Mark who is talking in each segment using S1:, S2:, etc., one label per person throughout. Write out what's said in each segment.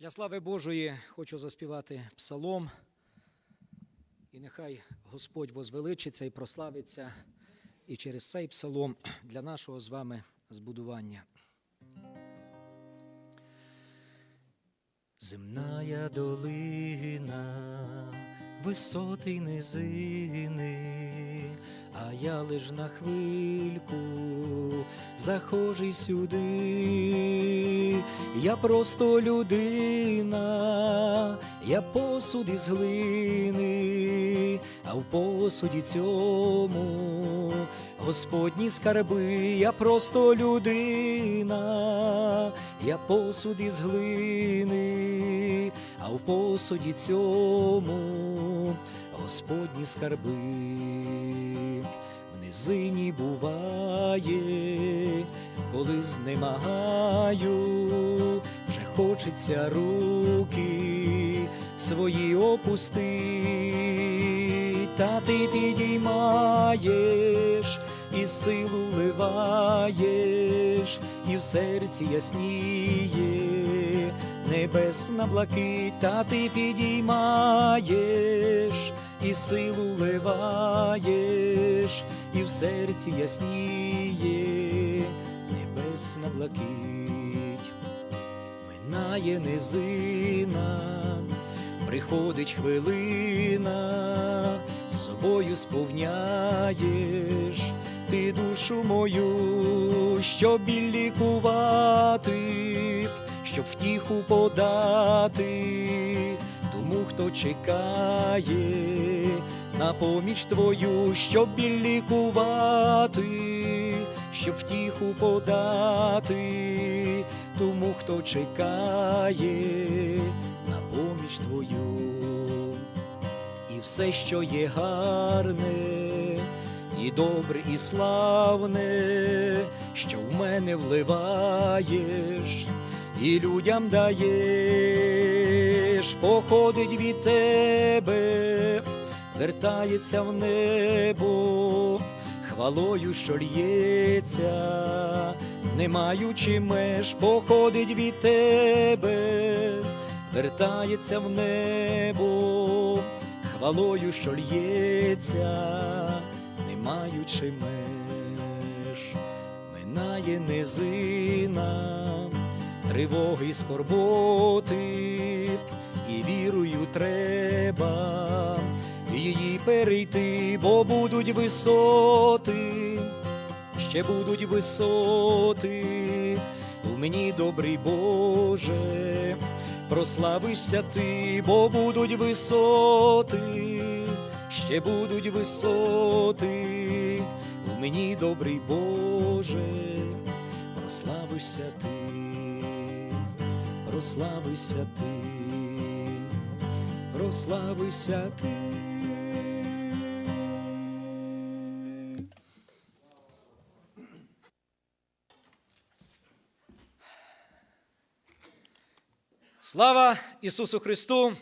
S1: Для слави Божої хочу заспівати псалом, і нехай Господь возвеличиться і прославиться і через цей псалом для нашого з вами збудування. Земная долина, висоти й низини, я лиш на хвильку захожий сюди. Я просто людина, я посуд із глини, а в посуді цьому Господні скарби, я просто людина, я посуд із глини, а в посуді цьому Господні скарби. В низині буває, коли знемагаю, вже хочеться руки свої опусти, та ти підіймаєш і силу вливаєш, і в серці ясніє небесна блакить, та ти підіймаєш і силу вливаєш, і в серці ясніє небесна блакить, минає низина, приходить хвилина, собою сповняєш ти душу мою, щоб лікувати, щоб втіху подати тому, хто чекає на поміч твою, щоб лікувати, щоб втіху подати, тому, хто чекає на поміч твою, і все, що є гарне, і добре, і славне, що в мене вливаєш, і людям даєш, походить від тебе, вертається в небо, хвалою, що лється, не маючи меж, походить від тебе, вертається в небо, хвалою, що лється, не маючи меж, минає низина тривоги й скорботи, і вірою треба її перейти, бо будуть висоти, ще будуть висоти, в мені добрий Боже, прославишся ти, бо будуть висоти, ще будуть висоти, в мені добрий Боже, прославишся ти прославися ти, прославися ти. Слава Ісусу Христу,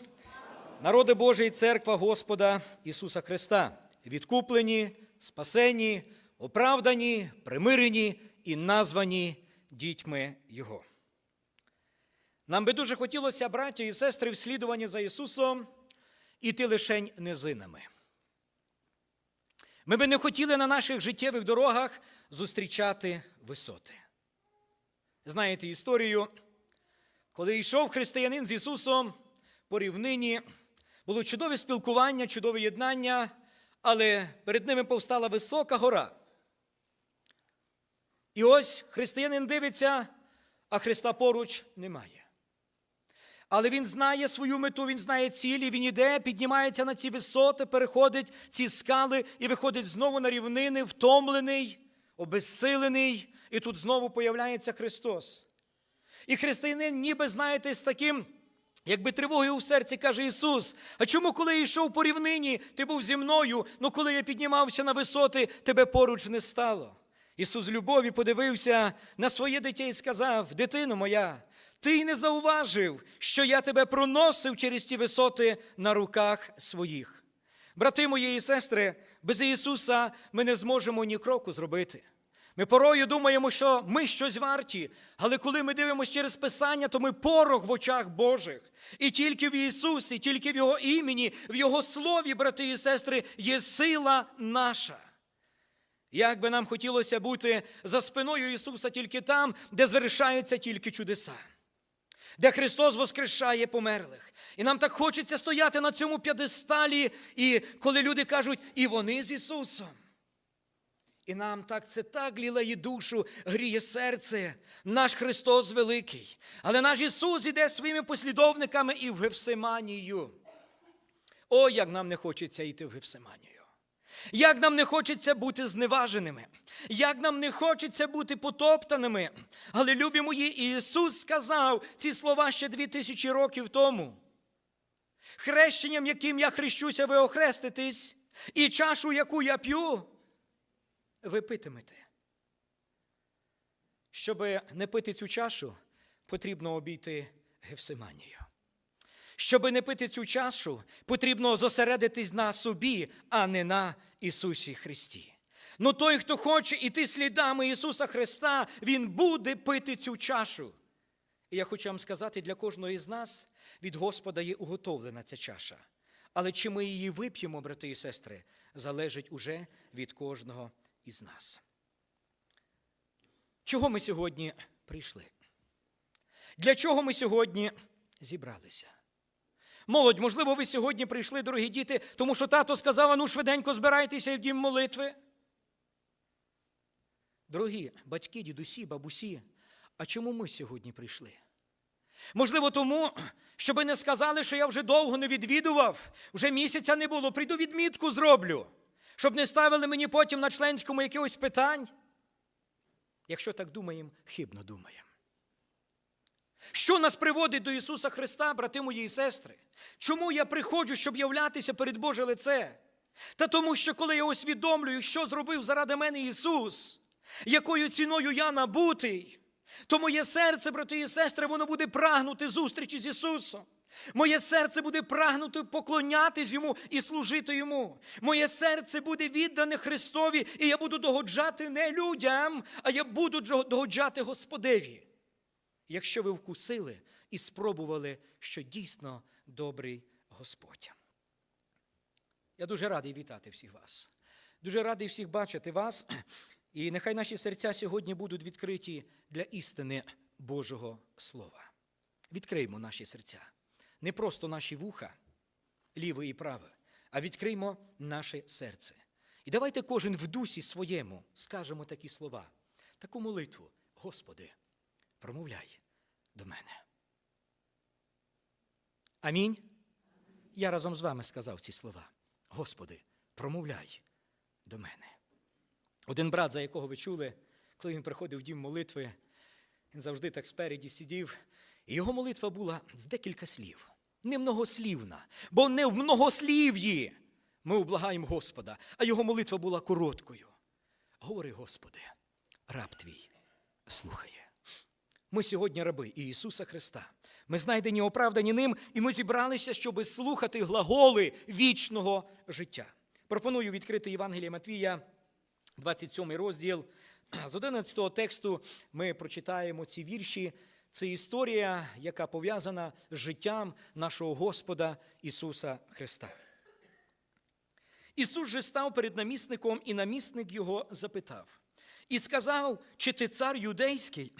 S1: народи Божий, церква Господа Ісуса Христа, відкуплені, спасені, оправдані, примирені і названі дітьми Його. Нам би дуже хотілося, браті і сестри, в слідуванні за Ісусом іти лишень низинами. Ми би не хотіли на наших життєвих дорогах зустрічати висоти. Знаєте історію, коли йшов християнин з Ісусом по рівнині, було чудове спілкування, чудове єднання, але перед ними повстала висока гора. І ось християнин дивиться, а Христа поруч немає. Але він знає свою мету, він знає цілі, він іде, піднімається на ці висоти, переходить ці скали і виходить знову на рівнини, втомлений, обезсилений, і тут знову появляється Христос. І християнин, ніби, знаєте, з таким, якби тривогою в серці каже Ісус: А чому, коли я йшов по рівнині, ти був зі мною, ну коли я піднімався на висоти, тебе поруч не стало? Ісус любові подивився на своє дитя і сказав: Дитино моя, ти й не зауважив, що я тебе проносив через ті висоти на руках своїх. Брати мої і сестри, без Ісуса ми не зможемо ні кроку зробити. Ми порою думаємо, що ми щось варті, але коли ми дивимося через Писання, то ми порох в очах Божих. І тільки в Ісусі, тільки в Його імені, в Його слові, брати і сестри, є сила наша. Як би нам хотілося бути за спиною Ісуса тільки там, де звершаються тільки чудеса, де Христос воскрешає померлих. І нам так хочеться стояти на цьому п'ядесталі, і коли люди кажуть, і вони з Ісусом. І нам так це так лілає душу, гріє серце. Наш Христос великий. Але наш Ісус іде своїми послідовниками і в Гевсиманію. О, як нам не хочеться йти в Гевсиманію. Як нам не хочеться бути зневаженими, як нам не хочеться бути потоптаними. Але, любі мої, Ісус сказав ці слова ще дві тисячі років тому. Хрещенням, яким я хрещуся, ви охреститесь, і чашу, яку я п'ю, ви питимете. Щоб не пити цю чашу, потрібно обійти Гевсиманію. Щоб не пити цю чашу, потрібно зосередитись на собі, а не на Ісусі Христі. Ну той, хто хоче іти слідами Ісуса Христа, Він буде пити цю чашу. І я хочу вам сказати, для кожного із нас від Господа є уготовлена ця чаша. Але чи ми її вип'ємо, брати і сестри, залежить уже від кожного із нас. Чого ми сьогодні прийшли? Для чого ми сьогодні зібралися? Молодь, можливо, ви сьогодні прийшли, дорогі діти, тому що тато сказав, ну швиденько збирайтеся в дім молитви. Дорогі батьки, дідусі, бабусі, а чому ми сьогодні прийшли? Можливо, тому, щоби не сказали, що я вже довго не відвідував, вже місяця не було, прийду відмітку зроблю, щоб не ставили мені потім на членському якихось питань. Якщо так думаємо, хибно думаємо. Що нас приводить до Ісуса Христа, брати мої і сестри? Чому я приходжу, щоб являтися перед Боже лице? Та тому, що коли я усвідомлюю, що зробив заради мене Ісус, якою ціною я набутий, то моє серце, брати і сестри, воно буде прагнути зустрічі з Ісусом. Моє серце буде прагнути поклонятись Йому і служити Йому. Моє серце буде віддане Христові, і я буду догоджати не людям, а я буду догоджати Господеві. Якщо ви вкусили і спробували, що дійсно добрий Господь. Я дуже радий вітати всіх вас. Дуже радий всіх бачити вас. І нехай наші серця сьогодні будуть відкриті для істини Божого Слова. Відкриймо наші серця. Не просто наші вуха, ліве і праве, а відкриймо наше серце. І давайте кожен в дусі своєму скажемо такі слова, таку молитву. Господи, промовляй до мене. Амінь. Я разом з вами сказав ці слова. Господи, промовляй до мене. Один брат, за якого ви чули, коли він приходив в дім молитви, він завжди так спереді сидів, його молитва була з декілька слів. Не многослівна, бо не в многослів'ї ми облагаємо Господа, а його молитва була короткою. Говори, Господи, раб твій слухає. Ми сьогодні раби Ісуса Христа. Ми знайдені оправдані ним, і ми зібралися, щоб слухати глаголи вічного життя. Пропоную відкрити Євангелія Матвія, 27 розділ. З 11 тексту ми прочитаємо ці вірші. Це історія, яка пов'язана з життям нашого Господа Ісуса Христа. Ісус же став перед намісником, і намісник його запитав. І сказав, чи ти цар юдейський?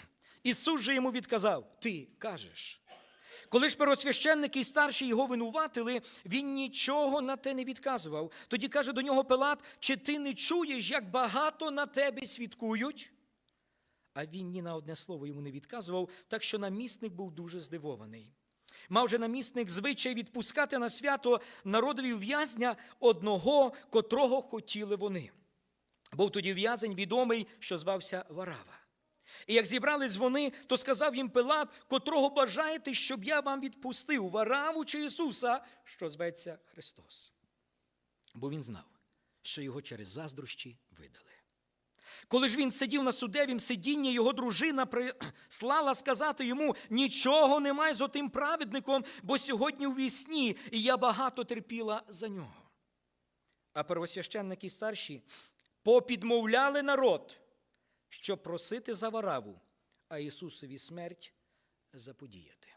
S1: Ісус же йому відказав: Ти кажеш. Коли ж первосвященники і старші його винуватили, він нічого на те не відказував. Тоді каже до нього Пилат: чи ти не чуєш, як багато на тебе свідкують? А він ні на одне слово йому не відказував, так що намісник був дуже здивований. Мав же намісник звичай відпускати на свято народові в'язня одного, котрого хотіли вони. Був тоді в'язень відомий, що звався Варава. І як зібрались вони, то сказав їм Пилат, котрого бажаєте, щоб я вам відпустив Вараву чи Ісуса, що зветься Христос. Бо він знав, що його через заздрощі видали. Коли ж він сидів на судевім сидінні, його дружина прислала сказати йому: нічого немає з отим праведником, бо сьогодні у вісні, і я багато терпіла за нього. А первосвященники старші попідмовляли народ щоб просити за вараву, а Ісусові смерть заподіяти.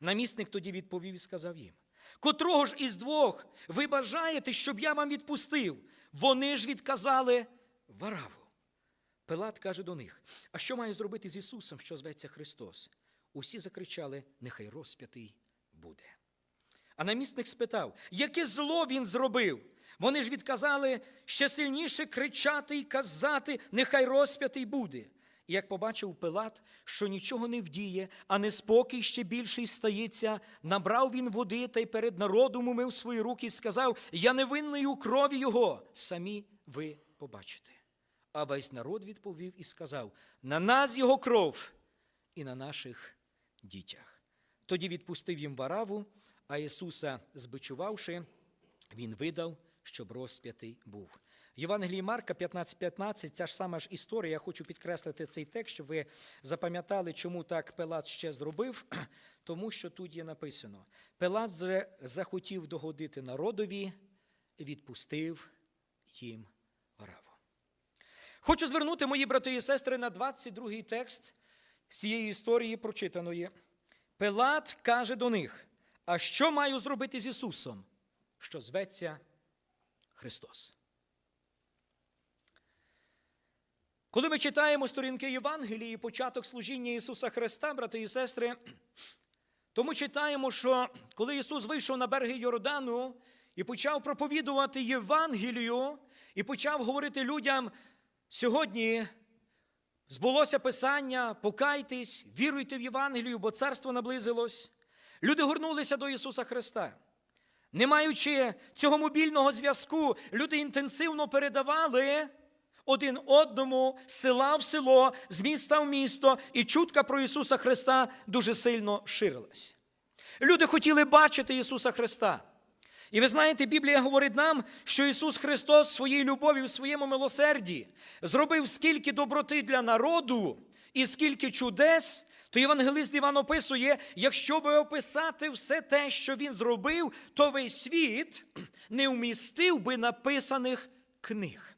S1: Намісник тоді відповів і сказав їм: Котрого ж із двох ви бажаєте, щоб я вам відпустив? Вони ж відказали вараву. Пилат каже до них: А що маю зробити з Ісусом, що зветься Христос? Усі закричали: Нехай розп'ятий буде. А намісник спитав, яке зло він зробив? Вони ж відказали ще сильніше кричати і казати, нехай розп'ятий буде. І як побачив Пилат, що нічого не вдіє, а неспокій ще більший стається, набрав він води та й перед народом умив свої руки і сказав: Я невинний у крові його, самі ви побачите. А весь народ відповів і сказав: На нас його кров і на наших дітях. Тоді відпустив їм вараву, а Ісуса, збичувавши, він видав, щоб розп'ятий був. Євангелії Марка 15.15, ця ж сама ж історія. Я хочу підкреслити цей текст, щоб ви запам'ятали, чому так Пилат ще зробив, тому що тут є написано: Пилат же захотів догодити народові відпустив їм вараву. Хочу звернути, мої брати і сестри, на 22-й текст цієї історії прочитаної. Пилат каже до них: А що маю зробити з Ісусом, що зветься Христос? Коли ми читаємо сторінки Євангелії, і початок служіння Ісуса Христа, брати і сестри, то ми читаємо, що коли Ісус вийшов на береги Йордану і почав проповідувати Євангелію, і почав говорити людям, сьогодні збулося Писання, покайтесь, віруйте в Євангелію, бо царство наблизилось. Люди горнулися до Ісуса Христа. Не маючи цього мобільного зв'язку, люди інтенсивно передавали один одному з села в село, з міста в місто, і чутка про Ісуса Христа дуже сильно ширилась. Люди хотіли бачити Ісуса Христа. І ви знаєте, Біблія говорить нам, що Ісус Христос в своїй любові, в своєму милосерді зробив скільки доброти для народу і скільки чудес, то євангелист Іван описує, якщо би описати все те, що він зробив, то весь світ не вмістив би написаних книг.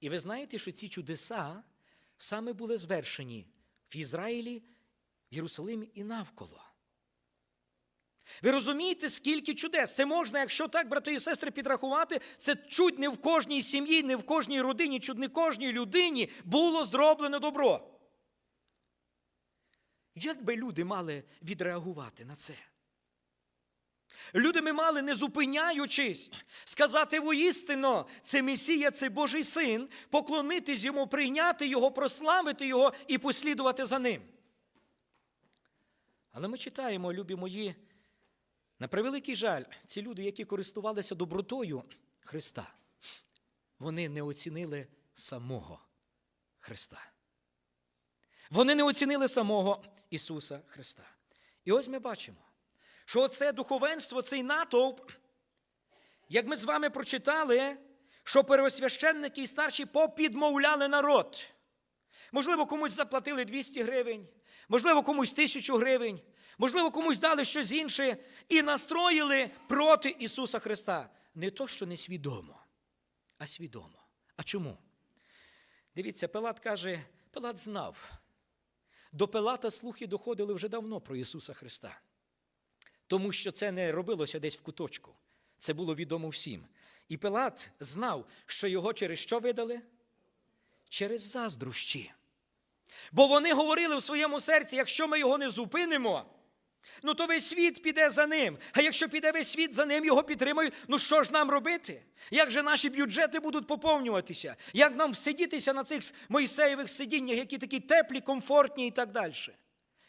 S1: І ви знаєте, що ці чудеса саме були звершені в Ізраїлі, в Єрусалимі і навколо. Ви розумієте, скільки чудес? Це можна, якщо так, брати і сестри, підрахувати, це чуть не в кожній сім'ї, не в кожній родині, чуть не кожній людині було зроблено добро. Як би люди мали відреагувати на це? Люди ми мали, не зупиняючись, сказати воістину, це Месія, це Божий син, поклонитись йому, прийняти його, прославити його і послідувати за ним. Але ми читаємо, любі мої, на превеликий жаль, ці люди, які користувалися добротою Христа, вони не оцінили самого Христа. Вони не оцінили самого Ісуса Христа. І ось ми бачимо, що це духовенство, цей натовп, як ми з вами прочитали, що первосвященники і старші попідмовляли народ. Можливо, комусь заплатили 200 гривень, можливо, комусь тисячу гривень, можливо, комусь дали щось інше і настроїли проти Ісуса Христа. Не то, що не свідомо, а свідомо. А чому? Дивіться, Пилат каже, Пилат знав. До Пилата слухи доходили вже давно про Ісуса Христа. Тому що це не робилося десь в куточку. Це було відомо всім. І Пилат знав, що його через що видали? Через заздрощі. Бо вони говорили в своєму серці, якщо ми його не зупинимо, ну то весь світ піде за ним. А якщо піде весь світ за ним, його підтримують, ну що ж нам робити? Як же наші бюджети будуть поповнюватися? Як нам сидітися на цих Мойсеєвих сидіннях, які такі теплі, комфортні і так далі?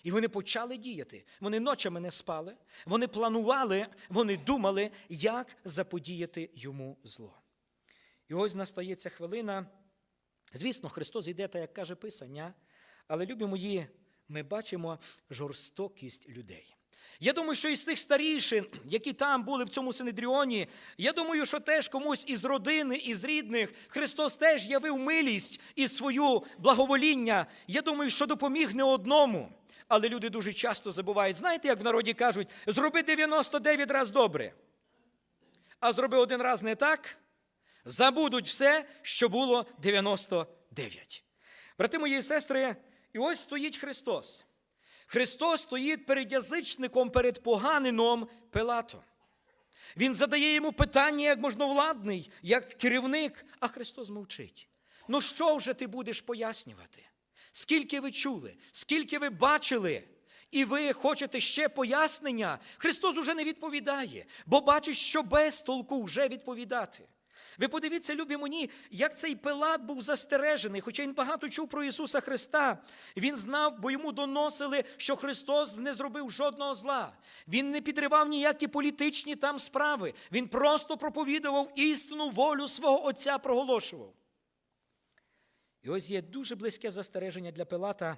S1: І вони почали діяти. Вони ночами не спали, вони планували, вони думали, як заподіяти йому зло. І ось настається хвилина. Звісно, Христос йде, так як каже Писання, але, любі мої, ми бачимо жорстокість людей. Я думаю, що із тих старішин, які там були в цьому Синедріоні, я думаю, що теж комусь із родини, із рідних Христос теж явив милість і свою благовоління. Я думаю, що допоміг не одному. Але люди дуже часто забувають, знаєте, як в народі кажуть, зроби 99 раз добре. А зроби один раз не так, Забудуть все, що було 99. Брати мої сестри, і ось стоїть Христос. Христос стоїть перед язичником, перед поганином Пилатом. Він задає йому питання як можновладний, як керівник, а Христос мовчить. Ну що вже ти будеш пояснювати? Скільки ви чули, скільки ви бачили, і ви хочете ще пояснення? Христос уже не відповідає, бо бачить, що без толку вже відповідати. Ви подивіться, любі мені, як цей Пилат був застережений, хоча він багато чув про Ісуса Христа. Він знав, бо йому доносили, що Христос не зробив жодного зла. Він не підривав ніякі політичні там справи. Він просто проповідував істину, волю свого Отця проголошував. І ось є дуже близьке застереження для Пилата,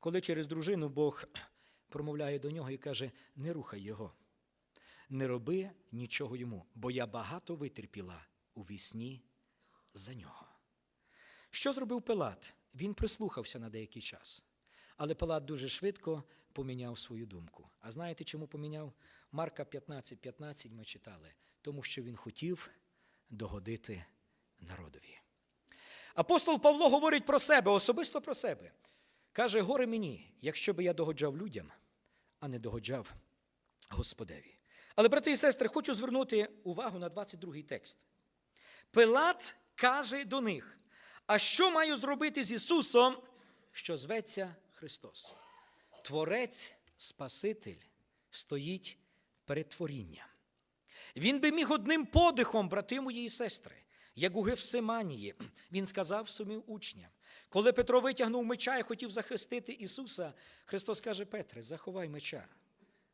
S1: коли через дружину Бог промовляє до нього і каже: не рухай його, не роби нічого йому, бо я багато витерпіла у вісні за нього. Що зробив Пилат? Він прислухався на деякий час. Але Пилат дуже швидко поміняв свою думку. А знаєте, чому поміняв? Марка 15:15 15 ми читали, тому що він хотів догодити народові. Апостол Павло говорить про себе, особисто про себе. Каже: горе мені, якщо би я догоджав людям, а не догоджав Господеві. Але, брати і сестри, хочу звернути увагу на 22-й текст. Пилат каже до них: А що маю зробити з Ісусом, що зветься Христос? Творець, Спаситель стоїть перед творінням. Він би міг одним подихом, брати мої і сестри, як у Гефсиманії, він сказав своїм учням, коли Петро витягнув меча і хотів захистити Ісуса, Христос каже: Петре, заховай меча,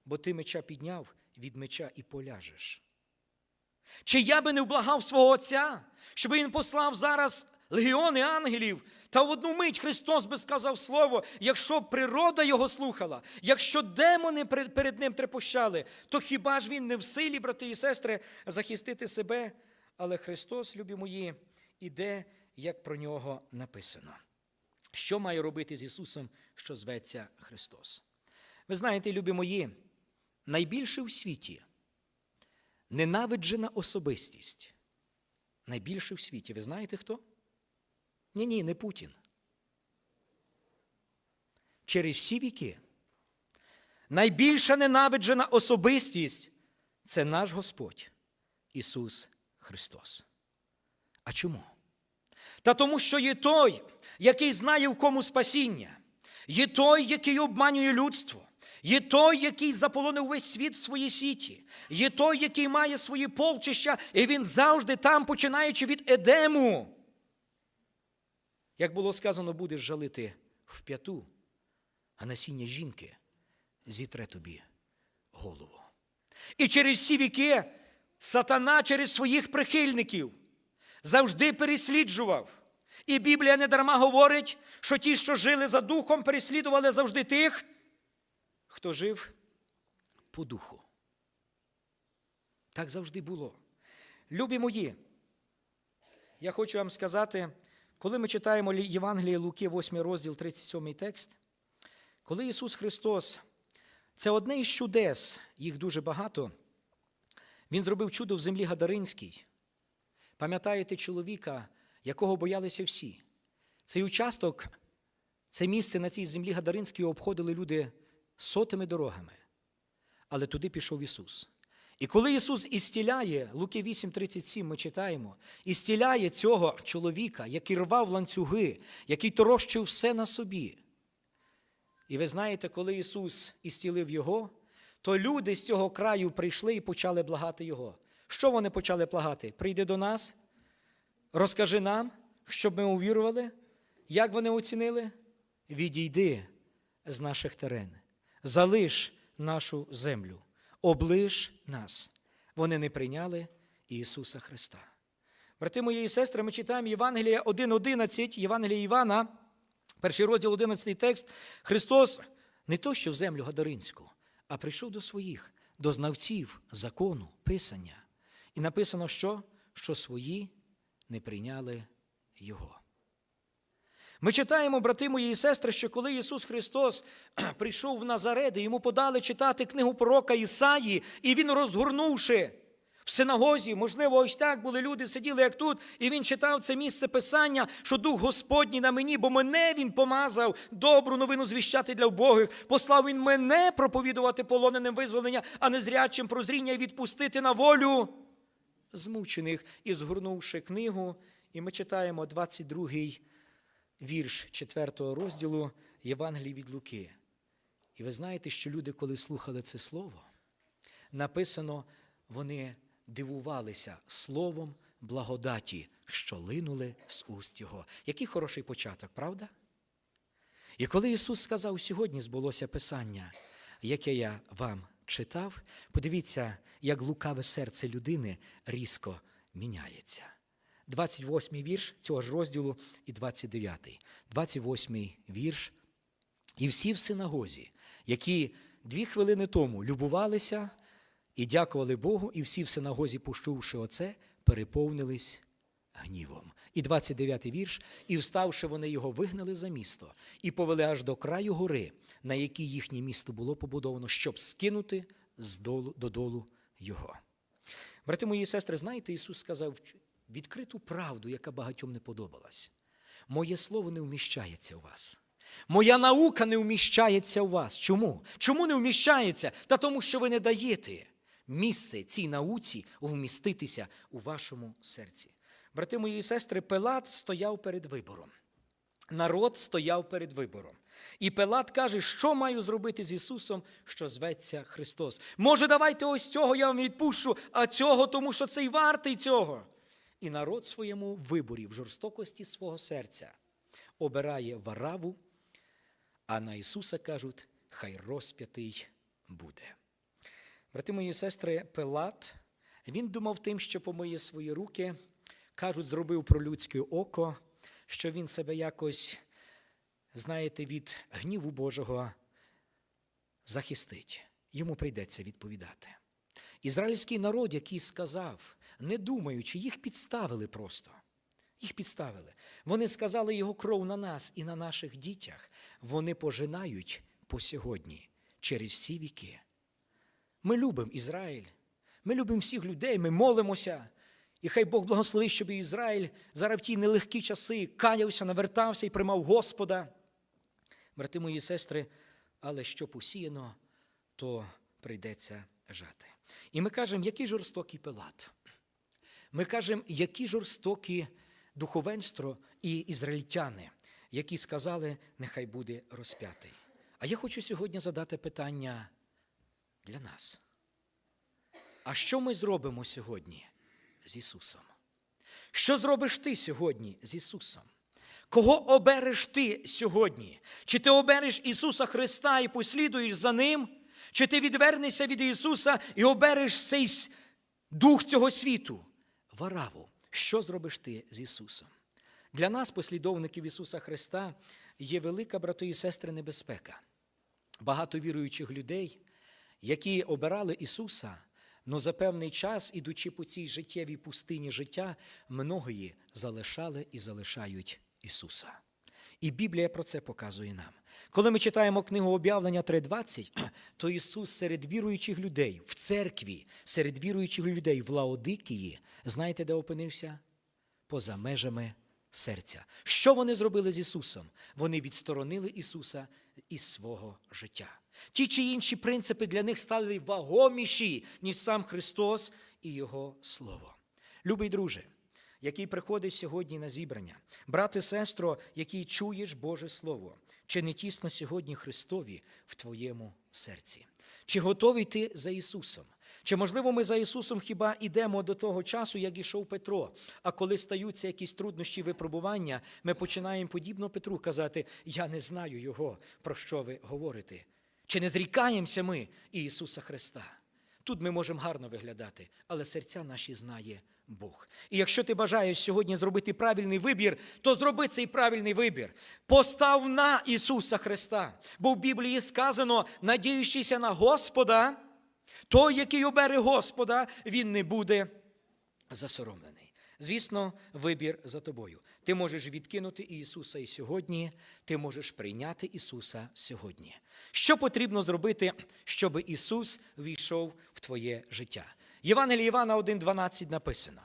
S1: бо ти меча підняв від меча і поляжеш. Чи я би не вблагав свого Отця, щоб він послав зараз легіони ангелів, та в одну мить Христос би сказав слово, якщо природа його слухала, якщо демони перед ним трепощали, то хіба ж він не в силі, брати і сестри, захистити себе? Але Христос, любі мої, іде, як про нього написано. Що має робити з Ісусом, що зветься Христос? Ви знаєте, любі мої, найбільше в світі ненавиджена особистість. Найбільше в світі. Ви знаєте хто? Ні, ні, не Путін. Через всі віки. Найбільша ненавиджена особистість це наш Господь Ісус Христос. А чому? Та тому, що є той, який знає в кому спасіння, є той, який обманює людство, є той, який заполонив весь світ в своїй сіті, є той, який має свої полчища, і він завжди там, починаючи від Едему. Як було сказано, будеш жалити в п'яту, а насіння жінки зітре тобі голову. І через всі віки сатана через своїх прихильників завжди пересліджував. І Біблія недарма говорить, що ті, що жили за духом, переслідували завжди тих, хто жив по духу. Так завжди було. Любі мої, я хочу вам сказати, коли ми читаємо Євангеліє Луки, 8 розділ, 37 текст, коли Ісус Христос, це одне із чудес, їх дуже багато, Він зробив чудо в землі Гадаринській. Пам'ятаєте чоловіка, якого боялися всі? Цей участок, це місце на цій землі Гадаринській обходили люди сотими дорогами. Але туди пішов Ісус. І коли Ісус істіляє, Луки 8:37 ми читаємо, істіляє цього чоловіка, який рвав ланцюги, який торощив все на собі. І ви знаєте, коли Ісус істілив Його, то люди з цього краю прийшли і почали благати Його. Що вони почали благати? Прийди до нас, розкажи нам, щоб ми увірували. Як вони оцінили? Відійди з наших терен, залиш нашу землю, облиш нас. Вони не прийняли Ісуса Христа. Брати мої і сестри, ми читаємо Євангелія 1.11, Євангелія Івана, перший розділ 11 текст. Христос не то, що в землю Гадаринську, а прийшов до своїх, до знавців закону, писання. І написано, що? що свої не прийняли Його. Ми читаємо, брати мої і сестри, що коли Ісус Христос прийшов в Назарет, і йому подали читати книгу пророка Ісаї, і Він, розгорнувши, В синагозі, можливо, ось так були люди, сиділи як тут, і він читав це місце писання, що Дух Господній на мені, бо мене він помазав добру новину звіщати для вбогих. Послав він мене проповідувати полоненим визволення, а не зрячим прозріння і відпустити на волю змучених. І згорнувши книгу, і ми читаємо 22-й вірш 4 розділу Євангелії від Луки. І ви знаєте, що люди, коли слухали це слово, написано, вони дивувалися словом благодаті, що линули з уст Його. Який хороший початок, правда? І коли Ісус сказав, сьогодні збулося Писання, яке я вам читав, подивіться, як лукаве серце людини різко міняється. 28 вірш цього ж розділу і 29. 28 вірш. І всі в синагозі, які дві хвилини тому любувалися і дякували Богу, і всі в синагозі, почувши оце, переповнились гнівом. І 29 вірш. І вставши, вони його вигнали за місто і повели аж до краю гори, на якій їхнє місто було побудовано, щоб скинути з долу, додолу його. Брати мої сестри, знаєте, Ісус сказав відкриту правду, яка багатьом не подобалась. Моє слово не вміщається у вас. Моя наука не вміщається у вас. Чому? Чому не вміщається? Та тому, що ви не даєте місце цій науці вміститися у вашому серці. Брати мої і сестри, Пилат стояв перед вибором. Народ стояв перед вибором. І Пилат каже, що маю зробити з Ісусом, що зветься Христос. Може, давайте ось цього я вам відпущу, а цього, тому що цей вартий цього. І народ своєму виборі, в жорстокості свого серця, обирає вараву, а на Ісуса кажуть, хай розп'ятий буде. Брати мої сестри, Пилат, він думав тим, що помиє свої руки, кажуть, зробив про людське око, що він себе якось, знаєте, від гніву Божого захистить. Йому прийдеться відповідати. Ізраїльський народ, який сказав, не думаючи, їх підставили просто. Їх підставили. Вони сказали його кров на нас і на наших дітях. Вони пожинають по сьогодні через всі віки. Ми любимо Ізраїль, ми любимо всіх людей, ми молимося. І хай Бог благословить, щоб Ізраїль зараз в ті нелегкі часи каявся, навертався і приймав Господа. Брати мої сестри, але що посіяно, то прийдеться жати. І ми кажемо, який жорстокий Пилат. Ми кажемо, які жорстокі духовенство і ізраїльтяни, які сказали, нехай буде розп'ятий. А я хочу сьогодні задати питання для нас. А що ми зробимо сьогодні з Ісусом? Що зробиш ти сьогодні з Ісусом? Кого обереш ти сьогодні? Чи ти обереш Ісуса Христа і послідуєш за Ним? Чи ти відвернешся від Ісуса і обереш цей дух цього світу? Вараву, що зробиш ти з Ісусом? Для нас, послідовників Ісуса Христа, є велика, брати і сестри, небезпека. Багато віруючих людей, які обирали Ісуса, но за певний час, ідучи по цій життєвій пустині життя, многої залишали і залишають Ісуса. І Біблія про це показує нам. Коли ми читаємо книгу об'явлення 3.20, то Ісус серед віруючих людей в церкві, серед віруючих людей в Лаодикії, знаєте, де опинився? Поза межами серця. Що вони зробили з Ісусом? Вони відсторонили Ісуса із свого життя. Ті чи інші принципи для них стали вагоміші, ніж сам Христос і Його Слово. Любий друже, який приходить сьогодні на зібрання, брате, сестро, який чуєш Боже Слово, чи не тісно сьогодні Христові в твоєму серці? Чи готовий ти за Ісусом? Чи, можливо, ми за Ісусом хіба йдемо до того часу, як ішов Петро? А коли стаються якісь труднощі випробування, ми починаємо подібно Петру казати: Я не знаю Його, про що ви говорите. Чи не зрікаємося ми Ісуса Христа? Тут ми можемо гарно виглядати, але серця наші знає Бог. І якщо ти бажаєш сьогодні зробити правильний вибір, то зроби цей правильний вибір. Постав на Ісуса Христа. Бо в Біблії сказано, надіючися на Господа, той, який обере Господа, він не буде засоромлений. Звісно, вибір за тобою. Ти можеш відкинути Ісуса і сьогодні, ти можеш прийняти Ісуса сьогодні. Що потрібно зробити, щоб Ісус війшов в твоє життя? Євангелія Івана 1.12 написано.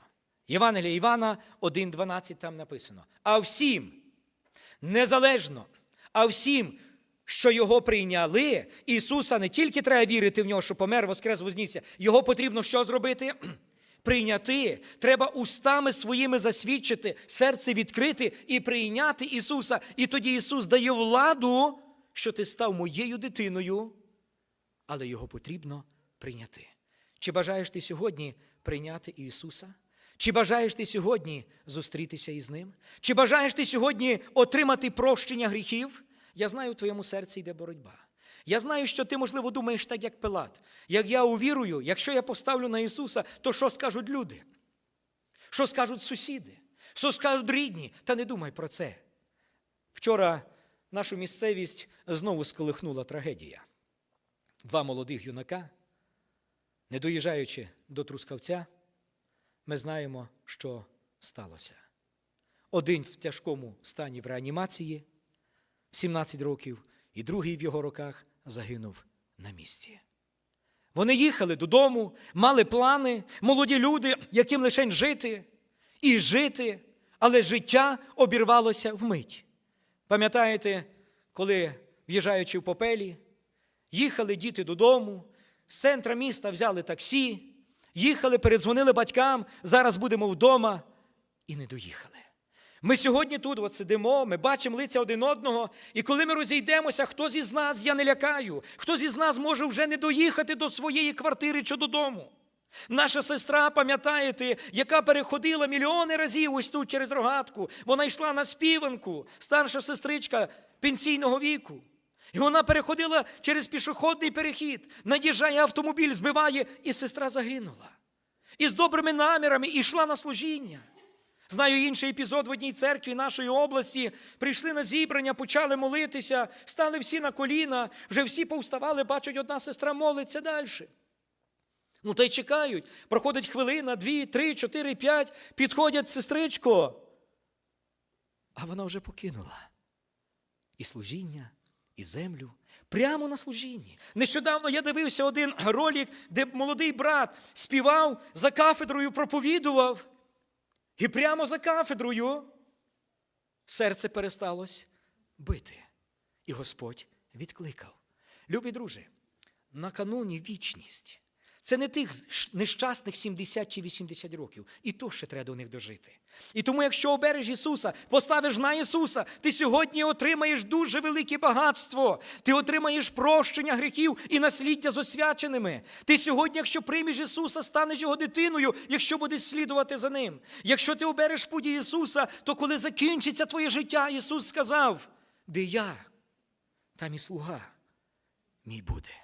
S1: Євангелія Івана 1.12 там написано. А всім, незалежно, а всім, що його прийняли, Ісуса не тільки треба вірити в нього, що помер, воскрес, вознісся, його потрібно що зробити? Прийняти, треба устами своїми засвідчити, серце відкрити і прийняти Ісуса. І тоді Ісус дає владу, що ти став моєю дитиною, але його потрібно прийняти. Чи бажаєш ти сьогодні прийняти Ісуса? Чи бажаєш ти сьогодні зустрітися із Ним? Чи бажаєш ти сьогодні отримати прощення гріхів? Я знаю, в твоєму серці йде боротьба. Я знаю, що ти, можливо, думаєш так, як Пилат. Як я увірую, якщо я поставлю на Ісуса, то що скажуть люди? Що скажуть сусіди? Що скажуть рідні? Та не думай про це. Вчора нашу місцевість знову сколихнула трагедія. Два молодих юнака, не доїжджаючи до Трускавця, ми знаємо, що сталося. Один в тяжкому стані в реанімації, 17 років, і другий в його роках загинув на місці. Вони їхали додому, мали плани, молоді люди, яким лише жити і жити, але життя обірвалося вмить. Пам'ятаєте, коли, в'їжджаючи в попелі, їхали діти додому, з центра міста взяли таксі, їхали, передзвонили батькам, зараз будемо вдома, і не доїхали. Ми сьогодні тут от сидимо, ми бачимо лиця один одного, і коли ми розійдемося, хто із нас, я не лякаю, хто із нас може вже не доїхати до своєї квартири чи додому. Наша сестра, пам'ятаєте, яка переходила мільйони разів ось тут через рогатку, вона йшла на співанку, старша сестричка пенсійного віку. І вона переходила через пішохідний перехід, над'їжджає автомобіль, збиває, і сестра загинула. І з добрими намірами йшла на служіння. Знаю інший епізод в одній церкві нашої області. Прийшли на зібрання, почали молитися, стали всі на коліна, вже всі повставали, бачать, одна сестра молиться далі. Ну, та й чекають. Проходить хвилина, дві, три, чотири, п'ять, підходять сестричко. А вона вже покинула і служіння, і землю. Прямо на служінні. Нещодавно я дивився один ролик, де молодий брат співав за кафедрою, проповідував. І прямо за кафедрою серце пересталось бити. І Господь відкликав. Любі друже, накануні вічність. Це не тих нещасних 70 чи 80 років. І то ще треба до них дожити. І тому, якщо обереш Ісуса, поставиш на Ісуса, ти сьогодні отримаєш дуже велике багатство. Ти отримаєш прощення гріхів і насліддя з освяченими. Ти сьогодні, якщо приймеш Ісуса, станеш Його дитиною, якщо будеш слідувати за Ним. Якщо ти обереш путі Ісуса, то коли закінчиться твоє життя, Ісус сказав, де я, там і слуга мій буде.